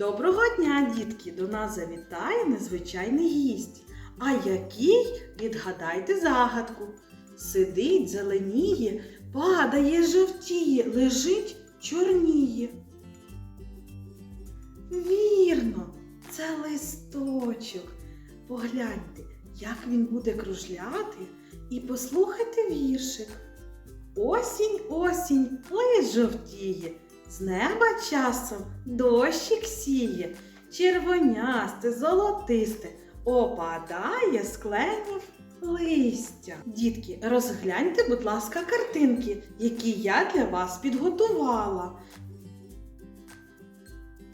Доброго дня, дітки! До нас завітає незвичайний гість. А який відгадайте загадку. Сидить, зеленіє, падає, жовтіє, лежить, чорніє. Вірно, це листочок. Погляньте, як він буде кружляти, і послухайте віршик. Осінь, осінь, лист жовтіє, з неба часом дощик сіє, червонясте, золотисте, опадає з кленів листя. Дітки, розгляньте, будь ласка, картинки, які я для вас підготувала.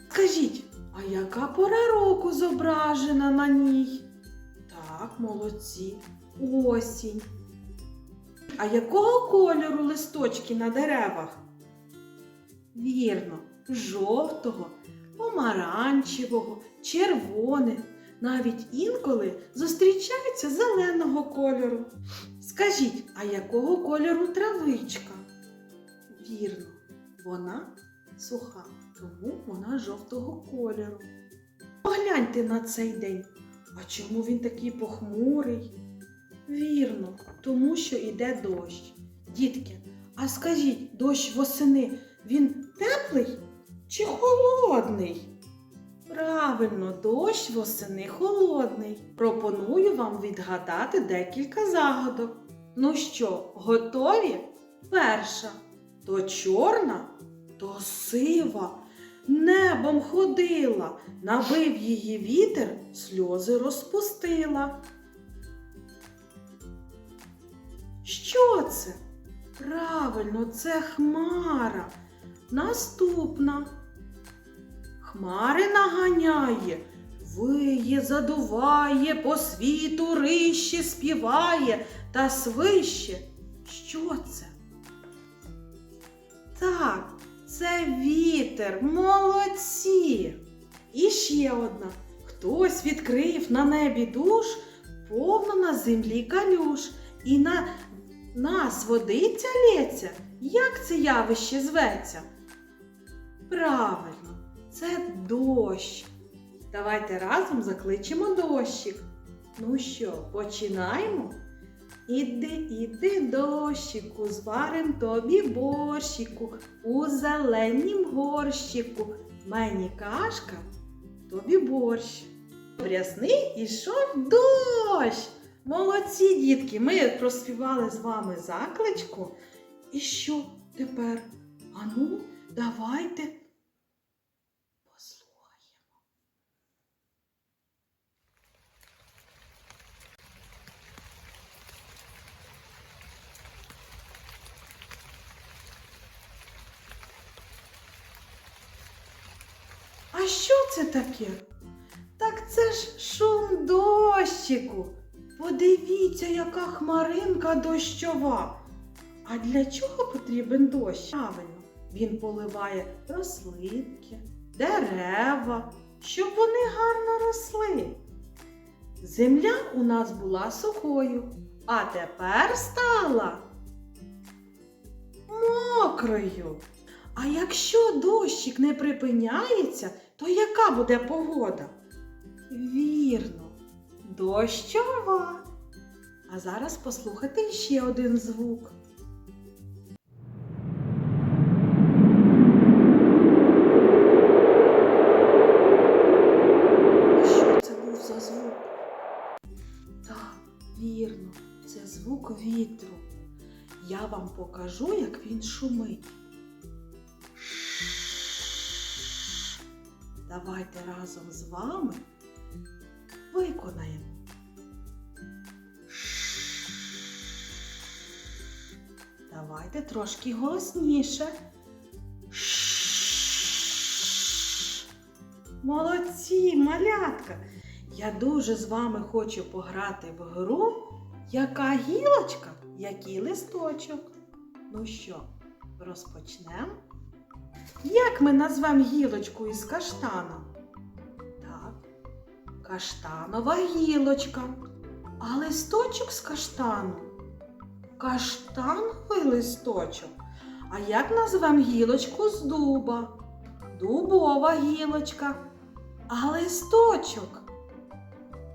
Скажіть, а яка пора року зображена на ній? Так, молодці, осінь. А якого кольору листочки на деревах? Вірно, жовтого, помаранчевого, червоне, навіть інколи зустрічаються зеленого кольору. Скажіть, а якого кольору травичка? Вірно, вона суха, тому вона жовтого кольору. Погляньте на цей день. А чому він такий похмурий? Вірно, тому що йде дощ. Дітки, а скажіть, дощ восени він теплий чи холодний? Правильно, дощ восени холодний. Пропоную вам відгадати декілька загадок. Ну що, готові? Перша. То чорна, то сива. Небом ходила, набив її вітер, сльози розпустила. Що це? Правильно, це хмара. Наступна. Хмари наганяє, виє, задуває, по світу рище співає та свище. Що це? Так, це вітер, молодці. І ще одна. Хтось відкрив на небі душ, повно на землі калюш, і на нас водиця лється. Як це явище зветься? Правильно, це дощ. Давайте разом закличемо дощик. Ну що, починаємо? Іди, іди, дощику, зварим тобі борщику, у зеленім горщику. Мені кашка, тобі борщ. Рясний ішов дощ. Молодці, дітки, ми проспівали з вами закличку. І що тепер? Ану, давайте послухаємо. А що це таке? Так це ж шум дощику. Подивіться, яка хмаринка дощова. А для чого потрібен дощ? Правильно, він поливає рослинки, дерева, щоб вони гарно росли. Земля у нас була сухою, а тепер стала мокрою. А якщо дощик не припиняється, то яка буде погода? Вірно, дощова. А зараз послухайте ще один звук. Покажу, як він шумить. Давайте разом з вами виконаємо. Давайте трошки голосніше. Молодці, малятка! Я дуже з вами хочу пограти в гру, яка гілочка, який листочок. Ну що, розпочнемо? Як ми назвемо гілочку із каштана? Так, каштанова гілочка. А листочок з каштану? Каштановий листочок. А як назвемо гілочку з дуба? Дубова гілочка. А листочок?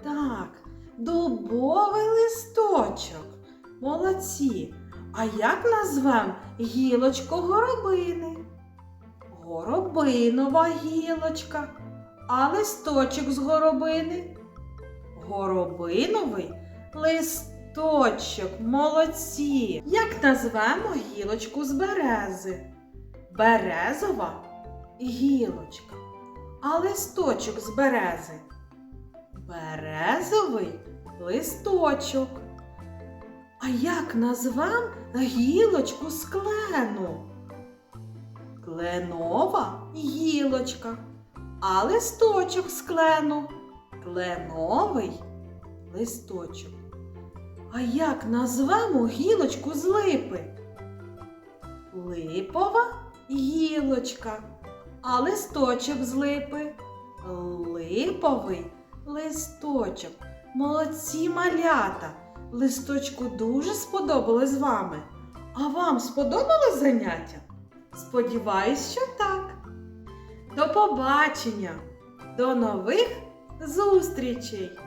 Так, дубовий листочок. Молодці. А як назвем гілочку горобини? Горобинова гілочка. А листочок з горобини? Горобиновий листочок. Молодці. Як назвемо гілочку з берези? Березова гілочка. А листочок з берези? Березовий листочок. А як назвем гілочку з клену? Кленова гілочка. А листочок з клену? Кленовий листочок. А як назвемо гілочку з липи? Липова гілочка. А листочок з липи? Липовий листочок. Молодці малята! Листочку дуже сподобалось з вами. А вам сподобалось заняття? Сподіваюсь, що так. До побачення! До нових зустрічей!